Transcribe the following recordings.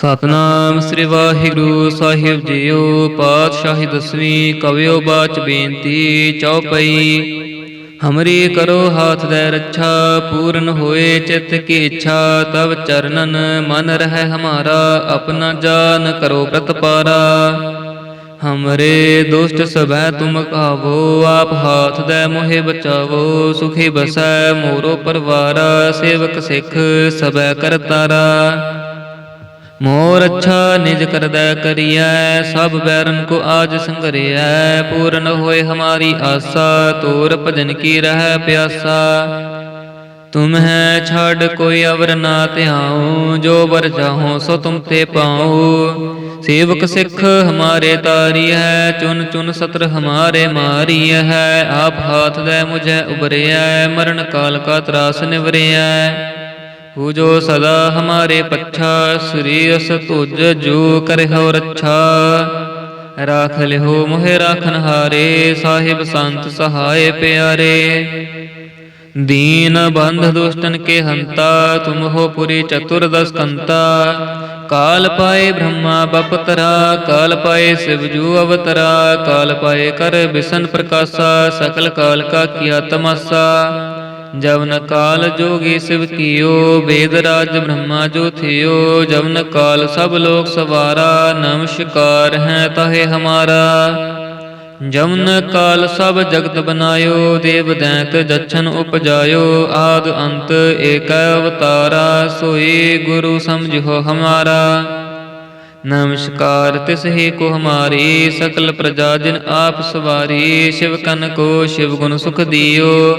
ਸਤਨਾਮ ਸ੍ਰੀ ਵਾਹਿਗੁਰੂ ਸਾਹਿਬ ਜੀਓ, ਪਾਤਸ਼ਾਹੀ ਦਸਵੀਂ ਕਵਿਓ ਬਾਚ ਬੇਨਤੀ ਚਉਪਈ ਹਮਰੀ ਕਰੋ ਹਾਥ ਦੇ ਰੱਛਾ, ਪੂਰਨ ਹੋਏ ਚਿੱਤ ਕੀ ਇੱਛਾ ਤਬ ਚਰਨਨ ਮਨ ਰਹਿ ਹਮਾਰਾ, ਆਪਣਾ ਜਾਨ ਕਰੋ ਪ੍ਰਤਪਾਰਾ ਹਮਰੇ ਦੁਸ਼ਟ ਸਭੈ ਤੁਮ ਕਾਵੋ, ਆਪ ਹਾਥ ਦੇ ਮੋਹਿ ਬਚਾਵੋ, ਸੁਖੀ ਬਸੈ ਮੋਰੋ ਪਰਵਾਰਾ, ਸੇਵਕ ਸਿੱਖ ਸਭੈ ਕਰਤਾਰਾ ਮੋਰ ਅੱਛਾ ਨਿਜ ਕਰਦਾ ਕਰੀਐ, ਸਭ ਬੈਰਨ ਕੋ ਆਜ ਸੰਗਰਿਐ। ਪੂਰਨ ਹੋਏ ਹਮਾਰੀ ਆਸਾ, ਤੋਰ ਭਜਨ ਕੀ ਰਹਿ ਪਿਆਸਾ। ਤੁਮ ਹੈ ਛੱਡ ਕੋਈ ਅਵਰ ਨਾ ਧਿਆਉ, ਜੋ ਵਰ ਚਾਹੋ ਸੋ ਤੁਮ ਤੇ ਪਾਉ। ਸੇਵਕ ਸਿੱਖ ਹਮਾਰੇ ਤਾਰੀ ਹੈ ਚੁਨ ਚੁਨ ਸਤਰ ਹਮਾਰੇ ਮਾਰੀ ਹੈ ਆਪ ਹਾਥ ਦੇ ਮੁਝੇ ਉਬਰਿਐ ਮਰਨ ਕਾਲ ਕਾ ਤਰਾਸ ਨਿਵਰਿਐ। ਹੂ ਜੋ ਸਦਾ ਹਮਾਰੇ ਪੱਛਾ ਸ੍ਰੀ ਅਸ ਤੁਜ ਜੋ ਕਰਿਓ ਰੱਛਾ ਰਾਖ ਲਿਓ ਮੋਹਿ ਰਾਖਨ ਹਾਰੇ ਸਾਹਿਬ ਸੰਤ ਸਹਾਏ ਪਿਆਰੇ ਦੀਨ ਬੰਧ ਦੁਸ਼ਟਨ ਕੇ ਹੰਤਾ ਤੁਮ ਹੋ ਪੁਰੀ ਚਤੁਰਦਸ ਕੰਤਾ ਕਾਲ ਪਾਏ ਬ੍ਰਹਮਾ ਬਪਤਰਾ ਕਾਲ ਪਾਏ ਸ਼ਿਵਜੂ ਅਵਤਰਾ ਕਾਲ ਪਾਏ ਕਰ ਬਿਸ਼ਨ ਪ੍ਰਕਾਸ਼ਾ ਸਕਲ ਕਾਲ ਕਾ ਕੀਆ ਤਮਾਸਾ ਜਵਨ ਕਾਲ ਜੋਗੀ ਸਿਵ ਕੀਓ, ਵੇਦ ਰਾਜ ਬ੍ਰਹਮਾ ਜੋ ਥਿਓ, ਜਵਨ ਕਾਲ ਸਭ ਲੋਕ ਸਵਾਰਾ ਨਮਸਕਾਰ ਹੈ ਤਹੇ ਹਮਾਰਾ। ਜਮਨ ਕਾਲ ਸਭ ਜਗਤ ਬਨਾਇਓ, ਦੇਵ ਦੈਂਤ ਜਛਨ ਉਪਜਾਇਓ, ਆਦ ਅੰਤ ਏਕ ਅਵਤਾਰਾ, ਸੋਈ ਗੁਰੂ ਸਮਝੋ ਹਮਾਰਾ। ਨਮਸਕਾਰ ਤਿਸ ਹੀ ਕੋ ਹਮਾਰੀ, ਸਕਲ ਪ੍ਰਜਾ ਜਿਨ ਆਪ ਸਵਾਰੀ, ਸ਼ਿਵ ਕਨ ਕੋ ਸ਼ਿਵ ਗੁਣ ਸੁਖ ਦਿਓ।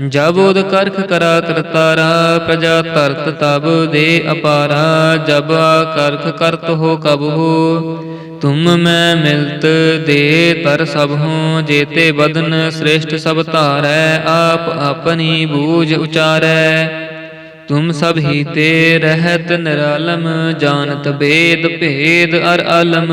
ਜਬ ਉਦ ਕਰਖ ਕਰਾ ਕਰਤਾਰਾ, ਪ੍ਰਜਾ ਤਰਤ ਤਬ ਦੇ ਅਪਾਰਾ, ਜਬ ਆ ਕਰਖ ਕਰਤ ਹੋ ਕਬ ਹੋ ਤੁਮ ਮੈਂ ਮਿਲਤ ਦੇ ਤਰ ਸਭ ਹੂੰ ਜੇਤੇ ਬਦਨ ਸ੍ਰੇਸ਼ਟ ਸਭ ਧਾਰੈ, ਆਪ ਆਪਣੀ ਬੂਝ ਉਚਾਰੈ। ਤੁਮ ਸਭ ਹੀ ਤੇ ਰਹਿਤ ਨਿਰਾਲਮ, ਜਾਣਤ ਬੇਦ ਭੇਦ ਅਰ ਆਲਮ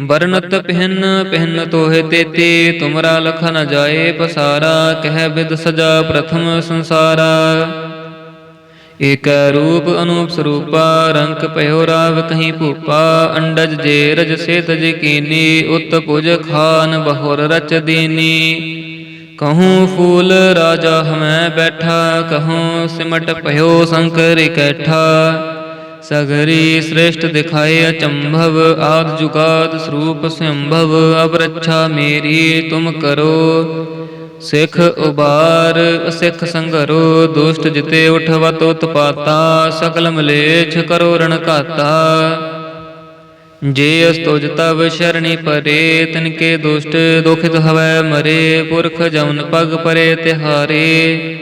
ਬਰਨਤ ਪਹਿਨ ਪਹਿਨ ਤੋਹਿ ਤੇਤੀ, ਤੁਮਰਾ ਲਖ ਨ ਜਾਏ ਪਸਾਰਾ, ਕਹਿ ਬਿਦ ਸਜਾ ਪ੍ਰਥਮ ਸੰਸਾਰਾ। ਏਕ ਰੂਪ ਅਨੂਪ ਸਰੂਪਾ, ਰੰਕ ਭਇਓ ਰਾਵ ਕਹੀਂ ਭੂਪਾ, ਅੰਡਜ ਜੇ ਰਜ ਸੇਤ ਤਜ ਕੀਨੀ, ਉਤ ਪੁਜ ਖਾਨ ਬਹੁਰ ਰਚ ਦੀਨੀ। ਕਹੂੰ ਫੂਲ ਰਾਜਾ ਹਮੈ ਬੈਠਾ, ਕਹੂੰ ਸਿਮਟ ਭਇਓ ਸੰਕਰ ਇਕੈਠਾ। ਸਗਰੀ ਸ੍ਰੇਸ਼ਟ ਦਿਖਾਏ ਅਚੰਭਵ, ਆਦ ਜੁਗਾਦ ਸਰੂਪ ਸੰਭਵ, ਅਬ ਰੱਛਾ ਮੇਰੀ ਤੁਮ ਕਰੋ। ਸਿੱਖ ਉਬਾਰ, ਸਿੱਖ ਸੰਗਰੋ, ਦੁਸ਼ਟ ਜਿਤੇ ਉਠਵਤ ਉਤਪਾਤਾ, ਸਕਲ ਮਲੇਛ ਕਰੋ ਰਣ ਘਾਤਾ। ਜੇ ਅਸ ਤੁਜ ਤਵ ਸ਼ਰਣੀ ਪਰੇ, ਤਿਨ ਕੇ ਦੁਸ਼ਟ ਦੁਖਿਤ ਹਵੈ ਮਰੇ, ਪੁਰਖ ਜਮਨ ਪਗ ਪਰੇ ਤਿਹਾਰੇ।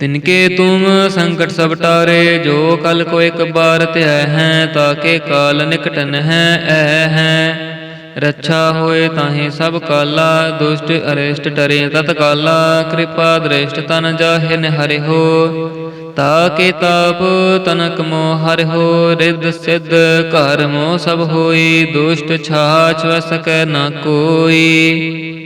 ਤਿਨ ਕੇ ਤੁਮ ਸੰਕਟ ਸਭ ਟਾਰੇ, ਜੋ ਕਲ ਕੋ ਇੱਕ ਬਾਰ ਧਿਆ ਹੈ ਤਾਕੇ ਕਾਲ ਨਿਕਟਨ ਹੈ ਐ ਹੈ। ਰੱਛਾ ਹੋਏ ਤਾਹੇ ਸਭ ਕਾਲਾ, ਦੁਸ਼ਟ ਅਰਿਸ਼ਟ ਡਰੇ ਤਤ ਕਾਲਾ, ਕਿਰਪਾ ਦ੍ਰਿਸ਼ਟ ਤਨ ਜਾਹਿ ਨਿਹਰਿ ਹੋ। ਤਾ ਕੇ ਤਾਪ ਤਨਕ ਮੋ ਹਰਿ ਹੋ, ਰਿੱਧ ਸਿੱਧ ਘਰ ਮੋ ਸਭ ਹੋਈ, ਦੁਸ਼ਟ ਛਾਛ ਵਸਕੈ ਨਾ ਕੋਈ।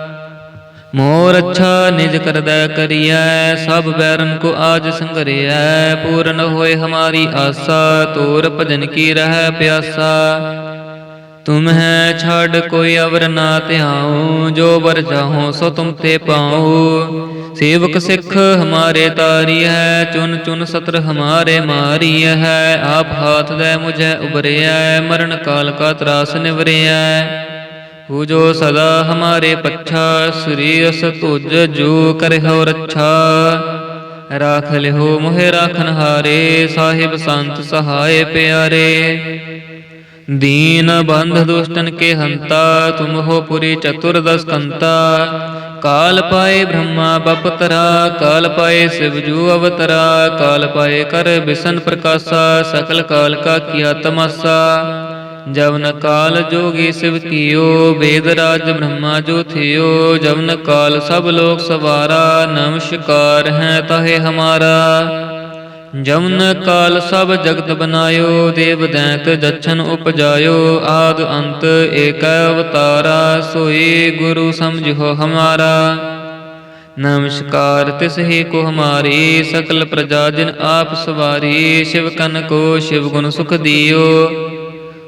ਮੋਰ ਅੱਛਾ ਨਿਜ ਕਰਦਾ ਕਰੀਐ, ਸਭ ਬੈਰਨ ਕੋ ਆਜ ਸੰਗਰਿਐ। ਪੂਰਨ ਹੋਏ ਹਮਾਰੀ ਆਸਾ ਤੋਰ ਭਜਨ ਕੀ ਰਹਿ ਪਿਆਸਾ। ਤੁਮ ਹੈ ਛੱਡ ਕੋਈ ਅਵਰ ਨਾ ਧਿਆਉ, ਜੋ ਵਰ ਚਾਹੋ ਸੋ ਤੁਮ ਤੇ ਪਾਉ। ਸੇਵਕ ਸਿੱਖ ਹਮਾਰੇ ਤਾਰੀ ਹੈ ਚੁਨ ਚੁਨ ਸਤਰ ਹਮਾਰੇ ਮਾਰੀ ਹੈ ਆਪ ਹਾਥ ਦੇ ਮੁਝੇ ਉਬਰਿਐ ਮਰਨ ਕਾਲ ਕਾ ਤਰਾਸ ਨਿਵਰਿਐ। ਹੂ ਜੋ ਸਦਾ ਹਮਾਰੇ ਪੱਛਾ ਸ੍ਰੀ ਅਸ ਤੁਜ ਜੋ ਕਰਹੁ ਰੱਛਾ ਰਾਖ ਲਿਓ ਮੋਹਿ ਰਾਖਨ ਹਾਰੇ ਸਾਹਿਬ ਸੰਤ ਸਹਾਏ ਪਿਆਰੇ ਦੀਨ ਬੰਧ ਦੁਸ਼ਟਨ ਕੇ ਹੰਤਾ ਤੁਮ ਹੋ ਪੁਰੀ ਚਤੁਰਦਸ ਕੰਤਾ ਕਾਲ ਪਾਏ ਬ੍ਰਹਮਾ ਬਪਤਰਾ ਕਾਲ ਪਾਏ ਸਿਵ ਜੂ ਅਵਤਰਾ ਕਾਲ ਪਾਏ ਕਰ ਬਿਸ਼ਨ ਪ੍ਰਕਾਸ਼ਾ ਸਕਲ ਕਾਲ ਕਾ ਕੀਆ ਤਮਾਸਾ ਜਵਨ ਕਾਲ ਜੋਗੀ ਸਿਵ ਕੀਓ, ਵੇਦ ਰਾਜ ਬ੍ਰਹਮਾ ਜੋ ਥਿਓ, ਜਵਨ ਕਾਲ ਸਭ ਲੋਕ ਸਵਾਰਾ, ਨਮਸਕਾਰ ਹੈ ਤਾਹੇ ਹਮਾਰਾ। ਜਮਨ ਕਾਲ ਸਭ ਜਗਤ ਬਨਾਇਓ, ਦੇਵ ਦੈਂਤ ਜਛਨ ਉਪਜਾਇਓ, ਆਦ ਅੰਤ ਏਕ ਅਵਤਾਰਾ, ਸੋਈ ਗੁਰੂ ਸਮਝੋ ਹਮਾਰਾ। ਨਮਸਕਾਰ ਤਿਸ ਹੀ ਕੋ ਹਮਾਰੀ, ਸਕਲ ਪ੍ਰਜਾ ਜਿਨ ਆਪ ਸਵਾਰੀ, ਸ਼ਿਵ ਕਨ ਕੋ ਸ਼ਿਵ ਗੁਣ ਸੁਖ ਦਿਓ।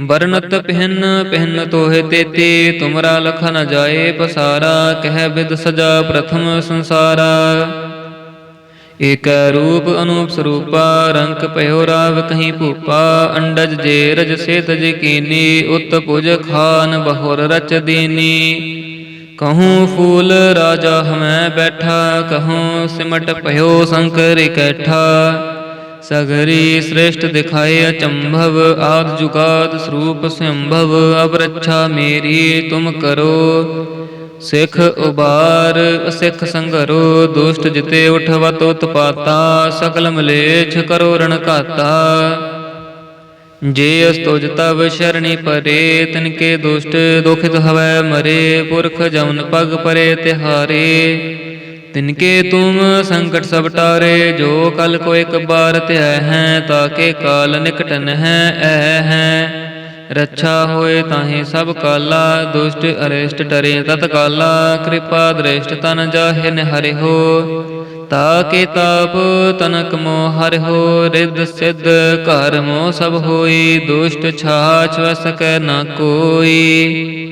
ਵਰਨਤ ਪਹਿਨ ਪਹਿਨ ਤੋਹਿ ਤੇਤੀ, ਤੁਮਰਾ ਲਖ ਨ ਜਾਏ ਪਸਾਰਾ, ਕਹਿ ਬਿਦ ਸਜਾ ਪ੍ਰਥਮ ਸੰਸਾਰਾ। ਏਕ ਰੂਪ ਅਨੂਪ ਸਰੂਪਾ, ਰੰਕ ਭਇਓ ਰਾਵ ਕਹੀਂ ਭੂਪਾ, ਅੰਡਜ ਜੇ ਰਜ ਸੇਤ ਤਜ ਕੀਨੀ, ਉਤ ਪੁਜ ਖਾਨ ਬਹੁਰ ਰਚ ਦੀਨੀ। ਕਹੂੰ ਫੂਲ ਰਾਜਾ ਹਮੈ ਬੈਠਾ, ਕਹੂੰ ਸਿਮਟ ਭਇਓ ਸੰਕਰ ਇਕੈਠਾ ਸਗਰੀ ਸ੍ਰੇਸ਼ਟ ਦਿਖਾਏ ਅਚੰਭਵ, ਆਦ ਜੁਗਾਦ ਸਰੂਪ ਸੰਭਵ ਅਬ ਰੱਛਾ ਮੇਰੀ ਤੁਮ ਕਰੋ। ਸਿੱਖ ਉਬਾਰ, ਸਿੱਖ ਸੰਗਰੋ, ਦੁਸ਼ਟ ਜਿਤੇ ਉਠਵਤ ਉਤਪਾਤਾ, ਸਕਲ ਮਲੇਛ ਕਰੋ ਰਣ ਘਾਤਾ। ਜੇ ਅਸ ਤੁਜ ਤਵ ਸ਼ਰਣੀ ਪਰੇ, ਤਿਨ ਕੇ ਦੁਸ਼ਟ ਦੁਖਿਤ ਹਵੈ ਮਰੇ, ਪੁਰਖ ਜਮਨ ਪਗ ਪਰੇ ਤਿਹਾਰੇ। ਤਿਨ ਕੇ ਤੁਮ ਸੰਕਟ ਸਭ ਟਾਰੇ, ਜੋ ਕਲ ਕੋ ਇੱਕ ਬਾਰ ਧਿਆ ਹੈ, ਤਾਕੇ ਕਾਲ ਨਿਕਟ ਹੈ ਐ ਹੈ। ਰੱਛਾ ਹੋਏ ਤਾਹੇ ਸਭ ਕਾਲਾ, ਦੁਸ਼ਟ ਅਰਿਸ਼ਟ ਟਰੇ ਤਤ ਕਾਲਾ ਕਿਰਪਾ ਦ੍ਰਿਸ਼ਟ ਤਨ ਜਾਹੇ ਨਿਹਰਿ ਹੋ ਤਾ ਕੇ ਤਾਪ ਤਨਕ ਮੋ ਹਰਿ ਹੋ ਰਿੱਧ ਸਿੱਧ ਘਰ ਮੋ ਸਭ ਹੋਈ, ਦੁਸ਼ਟ ਛਾਛ ਵਸ ਨਾ ਕੋਈ।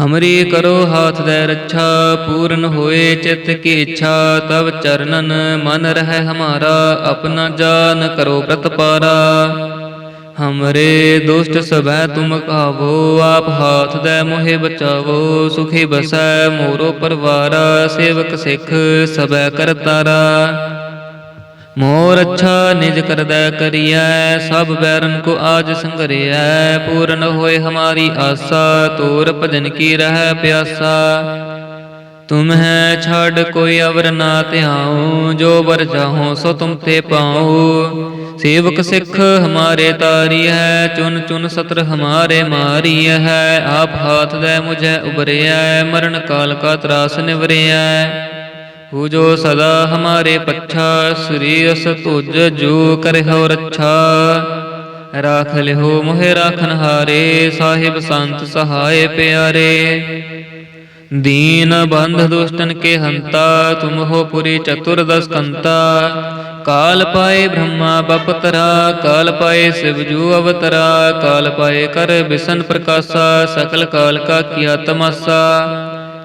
ਹਮਰੀ ਕਰੋ ਹਾਥ ਦੇ ਰੱਛਾ, ਪੂਰਨ ਹੋਏ ਚਿਤ ਕੀ ਇੱਛਾ ਤਬ ਚਰਨਨ ਮਨ ਰਹਿ ਹਮਾਰਾ, ਆਪਣਾ ਜਾਨ ਕਰੋ ਪ੍ਰਤਪਾਰਾ ਹਮਰੇ ਦੁਸ਼ਟ ਸਭੈ ਤੁਮ ਕਾਵੋ, ਆਪ ਹਾਥ ਦੇ ਮੋਹਿ ਬਚਾਵੋ, ਸੁਖੀ ਬਸੈ ਮੋਰੋ ਪਰਵਾਰਾ, ਸੇਵਕ ਸਿੱਖ ਸਭੈ ਕਰਤਾਰਾ। ਮੋਰ ਅੱਛਾ ਨਿਜ ਕਰਦਾ ਕਰੀਐ, ਸਭ ਬੈਰਨ ਕੋ ਆਜ ਸੰਗਰਿਐ। ਪੂਰਨ ਹੋਏ ਹਮਾਰੀ ਆਸਾ, ਤੋਰ ਭਜਨ ਕੀ ਰਹਿ ਪਿਆਸਾ। ਤੁਮ ਹੈ ਛੱਡ ਕੋਈ ਅਵਰ ਨਾ ਧਿਆਉ, ਜੋ ਵਰ ਚਾਹੋ ਸੋ ਤੁਮ ਤੇ ਪਾਉ। ਸੇਵਕ ਸਿੱਖ ਹਮਾਰੇ ਤਾਰੀ ਹੈ ਚੁਨ ਚੁਨ ਸਤਰ ਹਮਾਰੇ ਮਾਰੀ ਹੈ ਆਪ ਹਾਥ ਦੇ ਮੁਝੇ ਉਬਰਿਐ ਮਰਨ ਕਾਲ ਕਾ ਤਰਾਸ ਨਿਵਰਿਆ ਹੂ ਜੋ ਸਦਾ ਹਮਾਰੇ ਪੱਛਾ ਸ੍ਰੀ ਅਸ ਤੁਜ ਜੋ ਕਰਹੁ ਰੱਛਾ ਰਾਖ ਲਿਓ ਮੋਹਿ ਰਾਖਨ ਹਾਰੇ ਸਾਹਿਬ ਸੰਤ ਸਹਾਇ ਪਿਆਰੇ ਦੀਨ ਬੰਧ ਦੁਸ਼ਟਨ ਕੇ ਹੰਤਾ ਤੁਮ ਹੋ ਪੁਰੀ ਚਤੁਰਦਸ ਕੰਤਾ ਕਾਲ ਪਾਏ ਬ੍ਰਹਮਾ ਬਪਤਰਾ ਕਾਲ ਪਾਏ ਸਿਵ ਜੂ ਅਵਤਰਾ ਕਾਲ ਪਾਏ ਕਰ ਬਿਸ਼ਨ ਪ੍ਰਕਾਸ਼ਾ ਸਕਲ ਕਾਲ ਕਾ ਕੀਆ ਤਮਾਸਾ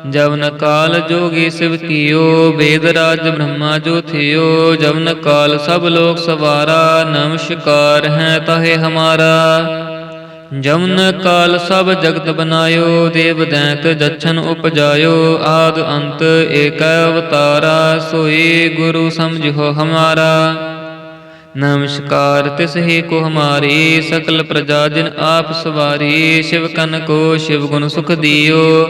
ਜਵਨ ਕਾਲ ਜੋਗੀ ਸਿਵ ਕੀਓ, ਵੇਦ ਰਾਜ ਬ੍ਰਹਮਾ ਜੋ ਥਿਓ, ਜਵਨ ਕਾਲ ਸਭ ਲੋਕ ਸਵਾਰਾ, ਨਮਸਕਾਰ ਹੈ ਤਾਹੇ ਹਮਾਰਾ। ਜਮਨ ਕਾਲ ਸਭ ਜਗਤ ਬਨਾਇਓ, ਦੇਵ ਦੈਂਤ ਜਛਨ ਉਪਜਾਇਓ, ਆਦ ਅੰਤ ਏਕ ਅਵਤਾਰਾ, ਸੋਈ ਗੁਰੂ ਸਮਝੋ ਹਮਾਰਾ। ਨਮਸਕਾਰ ਤਿਸ ਹੀ ਕੋ ਹਮਾਰੀ, ਸਕਲ ਪ੍ਰਜਾ ਜਿਨ ਆਪ ਸਵਾਰੀ, ਸ਼ਿਵ ਕਨ ਕੋ ਸ਼ਿਵ ਗੁਣ ਸੁਖ ਦਿਓ।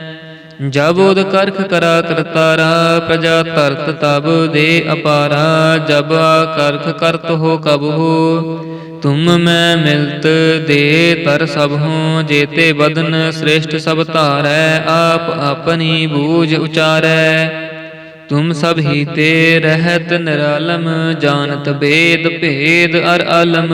ਜਬ ਉਦ ਕਰਖ ਕਰਾ ਕਰਤਾਰਾ ਪ੍ਰਜਾ ਤਰਤ ਤਬ ਦੇ ਅਪਾਰਾ, ਜਬ ਆ ਕਰਖ ਕਰਤ ਹੋ ਕਬ ਹੋ, ਤੁਮ ਮੈਂ ਮਿਲਤ ਦੇ ਤਰ ਸਭ ਹੂੰ, ਜੇਤੇ ਬਦਨ ਸ੍ਰੇਸ਼ਟ ਸਭ ਧਾਰੈ, ਆਪ ਆਪਣੀ ਬੂਝ ਉਚਾਰੈ। ਤੁਮ ਸਭ ਹੀ ਤੇ ਰਹਿਤ ਨਿਰਾਲਮ, ਜਾਣਤ ਬੇਦ ਭੇਦ ਅਰ ਆਲਮ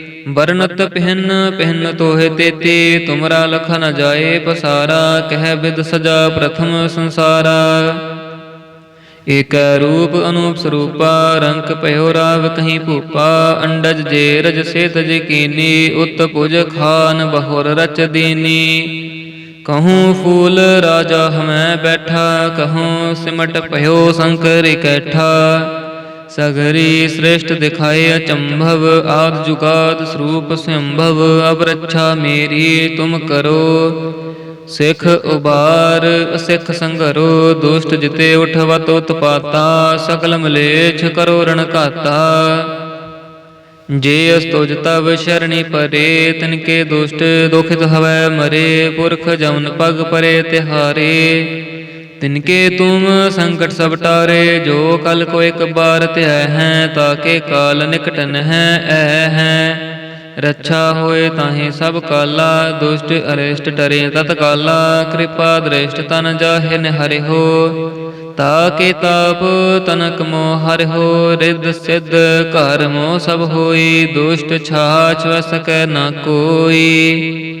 ਵਰਨਤ ਪਹਿਨ ਪਹਿਨ ਤੋਹਿ ਤੇਤੀ, ਤੁਮਰਾ ਲਖ ਨ ਜਾਏ ਪਸਾਰਾ, ਕਹਿ ਬਿਦ ਸਜਾ ਪ੍ਰਥਮ ਸੰਸਾਰਾ। ਏਕ ਰੂਪ ਅਨੂਪ ਸਰੂਪਾ, ਰੰਕ ਭਇਓ ਰਾਵ ਕਹੀਂ ਭੂਪਾ, ਅੰਡਜ ਜੇ ਰਜ ਸੇ ਤਜ ਕੀਨੀ, ਉਤ ਪੁਜ ਖਾਨ ਬਹੁਰ ਰਚ ਦੀਨੀ। ਕਹੂੰ ਫੂਲ ਰਾਜਾ ਹਮੈ ਬੈਠਾ, ਕਹੂੰ ਸਿਮਟ ਭਇਓ ਸੰਕਰ ਇਕੈਠਾ ਸਗਰੀ ਸ੍ਰੇਸ਼ਟ ਦਿਖਾਏ ਅਚੰਭਵ, ਆਦ ਜੁਗਾਦ ਸਰੂਪ ਸੰਭਵ ਅਬ ਰੱਛਾ ਮੇਰੀ ਤੁਮ ਕਰੋ। ਸਿੱਖ ਉਬਾਰ ਸਿੱਖ ਸੰਗਰੋ, ਦੁਸ਼ਟ ਜਿਤੇ ਉਠਵਤ ਉਤਪਾਤਾ, ਸਕਲ ਮਲੇਛ ਕਰੋ ਰਣ ਘਾਤਾ ਜੇ ਅਸਤੁਜ ਤਵ ਸ਼ਰਣੀ ਪਰੇ, ਤਿਨ ਕੇ ਦੁਸ਼ਟ ਦੁਖਿਤ ਹਵੈ ਮਰੇ, ਪੁਰਖ ਜਮਨ ਪਗ ਪਰੇ ਤਿਹਾਰੇ। ਤਿਨਕੇ ਤੁਮ ਸੰਕਟ ਸਭ ਟਾਰੇ, ਜੋ ਕਲ ਕੋ ਇੱਕ ਬਾਰ ਧਿਆਇ ਹੈ ਤਾਕੇ ਕਾਲ ਨਿਕਟਨ ਹੈ ਐ ਹੈ। ਰੱਛਾ ਹੋਏ ਤਾਹੇ ਸਭ ਕਾਲਾ, ਦੁਸ਼ਟ ਅਰਿਸ਼ਟ ਟਰੇ ਤਤ ਕਾਲਾ, ਕਿਰਪਾ ਦ੍ਰਿਸ਼ਟ ਤਨ ਜਾਹੇ ਨਿਹਰਿ ਹੋ ਤਾ ਕੇ ਤਾਪ ਤਨਕ ਮੋ ਹਰਿ ਹੋ, ਰਿੱਧ ਸਿੱਧ ਘਰ ਮੋ ਸਭ ਹੋਈ, ਦੁਸ਼ਟ ਛਾਛ ਵਸ ਨਾ ਕੋਈ।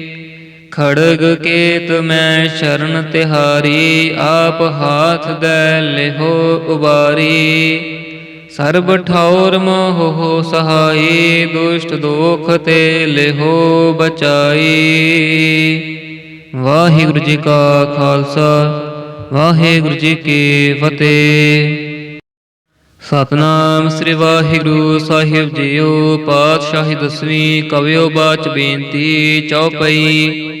ਖੜਗ ਕੇਤ ਮੈਂ ਸ਼ਰਨ ਤਿਹਾਰੀ, ਆਪ ਹਾਥ ਦੇ ਲਿਹੋ ਉਬਾਰੀ। ਸਰਬ ਠੌਰ ਮੋਹ ਸਹਾਈ, ਦੁਸ਼ਟ ਦੋਖ ਤੇ ਲਿਹੋ ਬਚਾਈ। ਵਾਹਿਗੁਰੂ ਜੀ ਕਾ ਖਾਲਸਾ, ਵਾਹਿਗੁਰੂ ਜੀ ਕੀ ਫਤਿਹ। ਸਤਨਾਮ ਸ੍ਰੀ ਵਾਹਿਗੁਰੂ ਸਾਹਿਬ ਜੀਓ, ਪਾਤਸ਼ਾਹੀ ਦਸਵੀਂ ਕਵਿਓ ਬਾਚ ਬੇਨਤੀ ਚੌਪਈ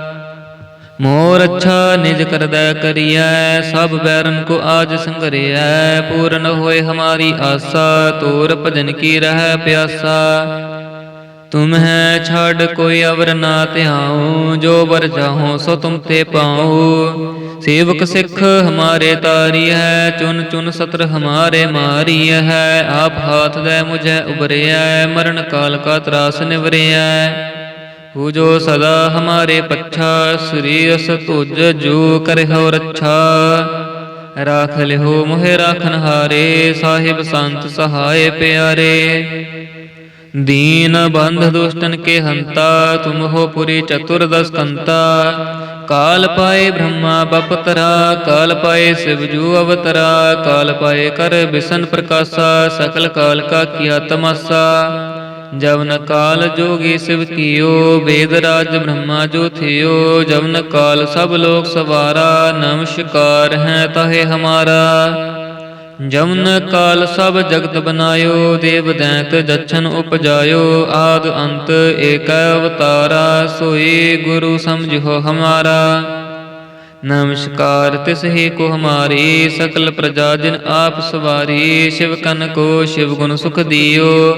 ਮੋਰ ਅੱਛਾ ਨਿਜ ਕਰਦਾ ਕਰੀਐ, ਸਭ ਬੈਰਨ ਕੋ ਆਜ ਸੰਗਰਿਐ, ਪੂਰਨ ਹੋਏ ਹਮਾਰੀ ਆਸਾ, ਤੋਰ ਭਜਨ ਕੀ ਰਹਿ ਪਿਆਸਾ। ਤੁਮ ਹੈ ਛੱਡ ਕੋਈ ਅਵਰ ਨਾ ਧਿਆਉ, ਜੋ ਵਰ ਜਾਹੋ ਸੋ ਤੁਮ ਤੇ ਪਾਉ। ਸੇਵਕ ਸਿੱਖ ਹਮਾਰੇ ਤਾਰੀ ਹੈ ਚੁਨ ਚੁਨ ਸਤਰ ਹਮਾਰੇ ਮਾਰੀ ਹੈ ਆਪ ਹਾਥ ਦੇ ਮੁਝੇ ਉਬਰਿਐ, ਮਰਨ ਕਾਲ ਕਾ ਤਰਾਸ ਨਿਵਰਿਆ ਹੂ ਜੋ ਸਦਾ ਹਮਾਰੇ ਪੱਛਾ ਸ੍ਰੀ ਅਸ ਤੁਜ ਜੋ ਕਰਹਿਓ ਰੱਛਾ ਰਾਖ ਲਿਓ ਮੋਹਿ ਰਾਖਨ ਹਾਰੇ ਸਾਹਿਬ ਸੰਤ ਸਹਾਇ ਪਿਆਰੇ ਦੀਨ ਬੰਧ ਦੁਸ਼ਟਨ ਕੇ ਹੰਤਾ ਤੁਮ ਹੋ ਪੁਰੀ ਚਤੁਰਦਸ ਕੰਤਾ ਕਾਲ ਪਾਏ ਬ੍ਰਹਮਾ ਬਪਤਰਾ ਕਾਲ ਪਾਏ ਸਿਵ ਜੂ ਅਵਤਰਾ ਕਾਲ ਪਾਏ ਕਰ ਬਿਸ਼ਨ ਪ੍ਰਕਾਸ਼ਾ ਸਕਲ ਕਾਲ ਕਾ ਕੀਆ ਤਮਾਸਾ ਜਵਨ ਕਾਲ ਜੋਗੀ ਸਿਵ ਕੀਓ, ਵੇਦ ਰਾਜ ਬ੍ਰਹਮਾ ਜੋ ਥਿਓ, ਜਵਨ ਕਾਲ ਸਭ ਲੋਕ ਸਵਾਰਾ ਨਮਸਕਾਰ ਹੈ ਤਹੇ ਹਮਾਰਾ। ਜਮਨ ਕਾਲ ਸਭ ਜਗਤ ਬਨਾਇਓ, ਦੇਵ ਦੈਂਤ ਜਛਨ ਉਪਜਾਇਓ, ਆਦ ਅੰਤ ਏਕ ਅਵਤਾਰਾ, ਸੋਈ ਗੁਰੂ ਸਮਝੋ ਹਮਾਰਾ। ਨਮਸਕਾਰ ਤਿਸ ਹੀ ਕੋ ਹਮਾਰੀ, ਸਕਲ ਪ੍ਰਜਾ ਜਿਨ ਆਪ ਸਵਾਰੀ, ਸ਼ਿਵ ਕਨ ਕੋ ਸ਼ਿਵ ਗੁਣ ਸੁਖ ਦਿਓ।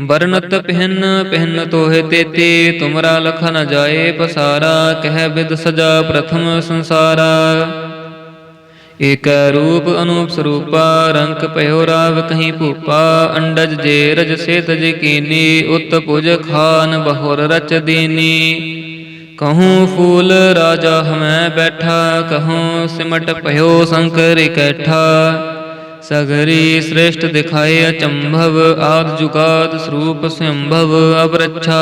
ਵਰਨਤ ਪਹਿਨ ਪਹਿਨ ਤੋਹਿ ਤੇਤੀ, ਤੁਮਰਾ ਲਖ ਨ ਜਾਏ ਪਸਾਰਾ, ਕਹਿ ਬਿਦ ਸਜਾ ਪ੍ਰਥਮ ਸੰਸਾਰਾ। ਏਕ ਰੂਪ ਅਨੂਪ ਸਰੂਪਾ, ਰੰਕ ਭਇਓ ਰਾਵ ਕਹੀਂ ਭੂਪਾ, ਅੰਡਜ ਜੇ ਰਜ ਸੇਤ ਤਜ ਕੀਨੀ, ਉਤ ਪੁਜ ਖਾਨ ਬਹੁਰ ਰਚ ਦੀਨੀ। ਕਹੂੰ ਫੂਲ ਰਾਜਾ ਹਮੈ ਬੈਠਾ, ਕਹੂੰ ਸਿਮਟ ਭਇਓ ਸੰਕਰ ਇਕੈਠਾ। ਸਗਰੀ ਸ੍ਰੇਸ਼ਟ ਦਿਖਾਏ ਅਚੰਭਵ, ਆਦ ਜੁਗਾਦ ਸਰੂਪ ਸੰਭਵ ਅਬ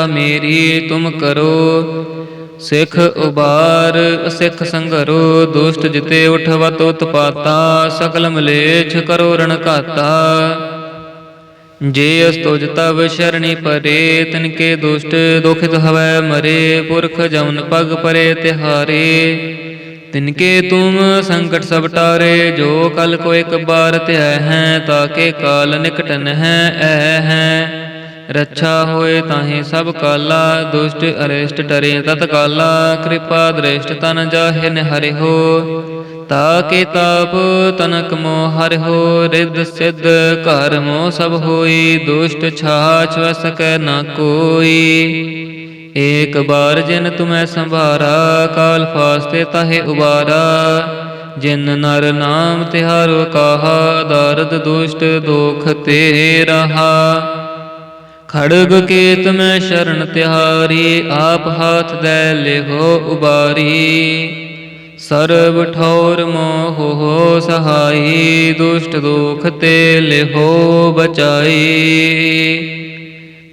ਮੇਰੀ ਤੁਮ ਕਰੋ। ਸਿੱਖ ਉਬਾਰ, ਅਸਿੱਖ ਸੰਗਰੋ, ਦੁਸ਼ਟ ਜਿਤੇ ਉਠਵਤ ਉਤਪਾਤਾ, ਸਕਲ ਮਲੇਛ ਕਰੋ ਰਣ ਘਾਤਾ ਜੇ ਅਸਤੁਜ ਤਵ ਸ਼ਰਣੀ ਪਰੇ, ਤਿਨਕੇ ਦੁਸ਼ਟ ਦੁਖਿਤ ਹਵੈ ਮਰੇ, ਪੁਰਖ ਜਮਨ ਪਗ ਪਰੇ ਤਿਹਾਰੇ। ਤਿਨਕੇ ਤੁਮ ਸੰਕਟ ਸਭ ਟਾਰੇ, ਜੋ ਕਲ ਕੋ ਇੱਕ ਬਾਰ ਧਿਆ ਹੈ, ਤਾਕੇ ਕਾਲ ਨਿਕਟ ਹੈ, ਐ ਹੈ। ਰੱਛਾ ਹੋਏ ਤਾਹੇ ਸਭ ਕਾਲਾ, ਦੁਸ਼ਟ ਅਰਿਸ਼ਟ ਟਰੇ ਤਤ ਕਾਲਾ, ਕਿਰਪਾ ਦ੍ਰਿਸ਼ਟ ਤਨ ਜਾਹਿ ਨਿਹਰਿ ਹੋ। ਤਾ ਕੇ ਤਾਪ ਤਨਕ ਮੋ ਹਰਿ ਹੋ, ਰਿੱਧ ਸਿੱਧ ਘਰ ਮੋ ਸਭ ਹੋਈ, ਦੁਸ਼ਟ ਛਾਛ ਵ ਨਾ ਕੋਈ। ਏਕ ਬਾਰ ਜਿਨ ਤੁਮੈ ਸੰਭਾਰਾ, ਕਾਲ ਫਾਸਤੇ ਤਾਹੇ ਉਬਾਰਾ। ਜਿਨ ਨਰ ਨਾਮ ਤਿਹਾਰੋ ਕਾਹਾ ਦਰਦ ਦੁਸ਼ਟ ਦੁਖ ਤੇ ਰਹਾ। ਖੜਗ ਕੇਤ ਮੈਂ ਸ਼ਰਨ ਤਿਹਾਰੀ, ਆਪ ਹਾਥ ਦੇ ਲਿਹੋ ਉਬਾਰੀ। ਸਰਬ ਠੌਰ ਮੋਹ ਹੋ ਸਹਾਈ, ਦੁਸ਼ਟ ਦੁਖ ਤੇ ਲਿਹੋ ਬਚਾਈ।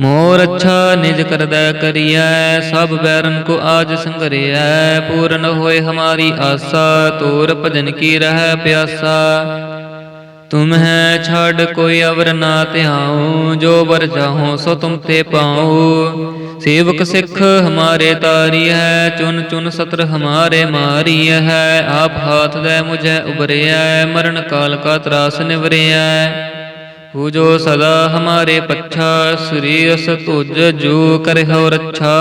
ਮੋਰ ਅੱਛਾ ਨਿਜ ਕਰਦਾ ਕਰੀਐ, ਸਭ ਬੈਰਨ ਕੋ ਆਜ ਸੰਗਰਿਐ। ਪੂਰਨ ਹੋਏ ਹਮਾਰੀ ਆਸਾ, ਤੋਰ ਭਜਨ ਕੀ ਰਹਿ ਪਿਆਸਾ। ਤੁਮ ਹੈ ਛਾੜ ਕੋਈ ਅਵਰ ਨਾ ਧਿਆਉ, ਜੋ ਵਰ ਚਾਹੋ ਸੋ ਤੁਮ ਤੇ ਪਾਉ। ਸੇਵਕ ਸਿੱਖ ਹਮਾਰੇ ਤਾਰੀ ਹੈ ਚੁਨ ਚੁਨ ਸਤਰ ਹਮਾਰੇ ਮਾਰੀ ਹੈ ਆਪ ਹਾਥ ਦੇ ਮੁਝੇ ਉਬਰਿਐ ਮਰਨ ਕਾਲ ਕਾ ਤਰਾਸ ਨਿਵਰਿਐ। ਹੂ ਜੋ ਸਦਾ ਹਮਾਰੇ ਪੱਛਾ ਸ੍ਰੀ ਅਸ ਤੁਜ ਜੋ ਕਰਿਓ ਰੱਛਾ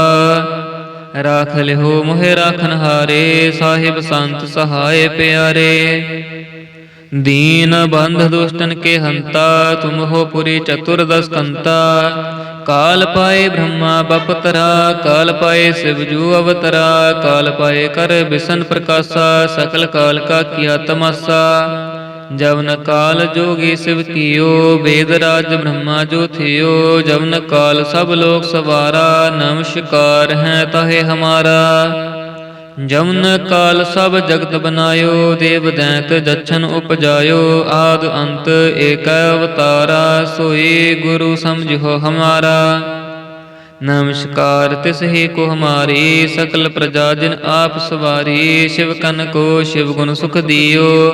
ਰਾਖ ਲਿਓ ਮੋਹਿ ਰਾਖਨ ਹਾਰੇ ਸਾਹਿਬ ਸੰਤ ਸਹਾਏ ਪਿਆਰੇ ਦੀਨ ਬੰਧ ਦੁਸ਼ਟਨ ਕੇ ਹੰਤਾ ਤੁਮ ਹੋ ਪੁਰੀ ਚਤੁਰਦਸ ਕੰਤਾ ਕਾਲ ਪਾਏ ਬ੍ਰਹਮਾ ਬਪਤਰਾ ਕਾਲ ਪਾਏ ਸਿਵ ਜੂ ਅਵਤਰਾ ਕਾਲ ਪਾਏ ਕਰ ਬਿਸ਼ਨ ਪ੍ਰਕਾਸ਼ਾ ਸਕਲ ਕਾਲ ਕਾ ਕੀਆ ਤਮਾਸਾ ਜਵਨ ਕਾਲ ਜੋਗੀ ਸਿਵ ਕੀਓ, ਵੇਦ ਰਾਜ ਬ੍ਰਹਮਾ ਜੋ ਥਿਓ, ਜਵਨ ਕਾਲ ਸਭ ਲੋਕ ਸਵਾਰਾ ਨਮਸਕਾਰ ਹੈ ਤਾਹੇ ਹਮਾਰਾ। ਜਮਨ ਕਾਲ ਸਭ ਜਗਤ ਬਨਾਇਓ, ਦੇਵ ਦੈਂਤ ਜਛਨ ਉਪਜਾਇਓ, ਆਦ ਅੰਤ ਏਕ ਅਵਤਾਰਾ, ਸੋਈ ਗੁਰੂ ਸਮਝੋ ਹਮਾਰਾ। ਨਮਸਕਾਰ ਤਿਸ ਹੀ ਕੋ ਹਮਾਰੀ, ਸਕਲ ਪ੍ਰਜਾ ਜਿਨ ਆਪ ਸਵਾਰੀ, ਸ਼ਿਵ ਕਨ ਕੋ ਸ਼ਿਵ ਗੁਣ ਸੁਖ ਦਿਓ।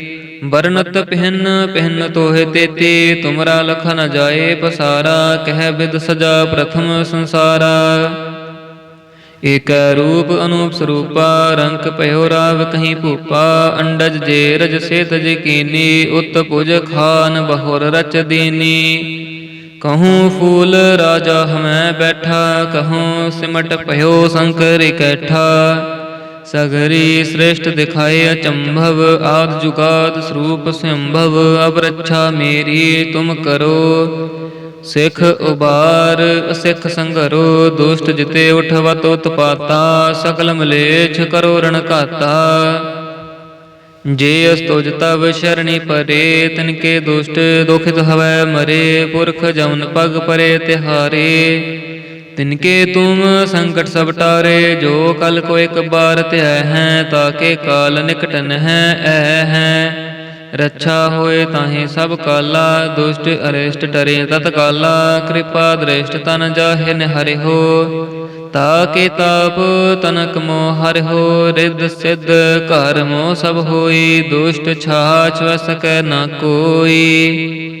ਬਰਨਤ ਪਹਿਨ ਪਹਿਨ ਤੋਹਿ ਤੇਤੀ, ਤੁਮਰਾ ਲਖ ਨ ਜਾਏ ਪਸਾਰਾ, ਕਹਿ ਬਿਦ ਸਜਾ ਪ੍ਰਥਮ ਸੰਸਾਰਾ। ਏਕ ਰੂਪ ਅਨੂਪ ਸਰੂਪਾ, ਰੰਕ ਭਇਓ ਰਾਵ ਕਹੀਂ ਭੂਪਾ, ਅੰਡਜ ਜੇ ਰਜ ਸੇਤ ਜੇ ਕੀਨੀ, ਉਤ ਪੁਜ ਖਾਨ ਬਹੁਰ ਰਚ ਦੀਨੀ। ਕਹੂੰ ਫੂਲ ਰਾਜਾ ਹਮੈ ਬੈਠਾ, ਕਹੂੰ ਸਿਮਟ ਭਇਓ ਸੰਕਰ ਇਕੱਠਾ ਸਗਰੀ ਸ੍ਰਿਸ਼ਟ ਦਿਖਾਏ ਅਚੰਭਵ, ਆਦ ਜੁਗਾਦ ਸਰੂਪ ਸੰਭਵ ਅਬ ਰੱਛਾ ਮੇਰੀ ਤੁਮ ਕਰੋ। ਸਿੱਖ ਉਬਾਰ ਅਸਿੱਖ ਸੰਗਰੋ, ਦੁਸ਼ਟ ਜਿਤੇ ਉਠਵਤ ਉਤਪਾਤਾ, ਸਕਲ ਮਲੇਛ ਕਰੋ ਰਣ ਘਾਤਾ ਜੇ ਅਸਤੁਜ ਤਵ ਸ਼ਰਣੀ ਪਰੇ, ਤਿਨਕੇ ਦੁਸ਼ਟ ਦੁਖਿਤ ਹਵੈ ਮਰੇ, ਪੁਰਖ ਜਮਨ ਪਗ ਪਰੇ ਤਿਹਾਰੇ। ਤਿਨਕੇ ਤੁਮ ਸੰਕਟ ਸਭ ਟਾਰੇ, ਜੋ ਕਲ ਕੋ ਇੱਕ ਬਾਰ ਧਿਆ ਹੈ, ਤਾਕੇ ਕਾਲ ਨਿਕਟਨ ਹੈ ਐ ਹੈ। ਰੱਛਾ ਹੋਏ ਤਾਹੇ ਸਭ ਕਾਲਾ, ਦੁਸ਼ਟ ਅਰਿਸ਼ਟ ਟਰੇ ਤਤ ਕਾਲਾ, ਕਿਰਪਾ ਦ੍ਰਿਸ਼ਟ ਤਨ ਜਾਹਿ ਨਿਹਰਿ ਹੋ। ਤਾ ਕੇ ਤਾਪ ਤਨਕ ਮੋ ਹਰਿ ਹੋ, ਰਿੱਧ ਸਿੱਧ ਘਰ ਮੋ ਸਭ ਹੋਈ, ਦੁਸ਼ਟ ਛਾਛ ਵਸ ਨਾ ਕੋਈ।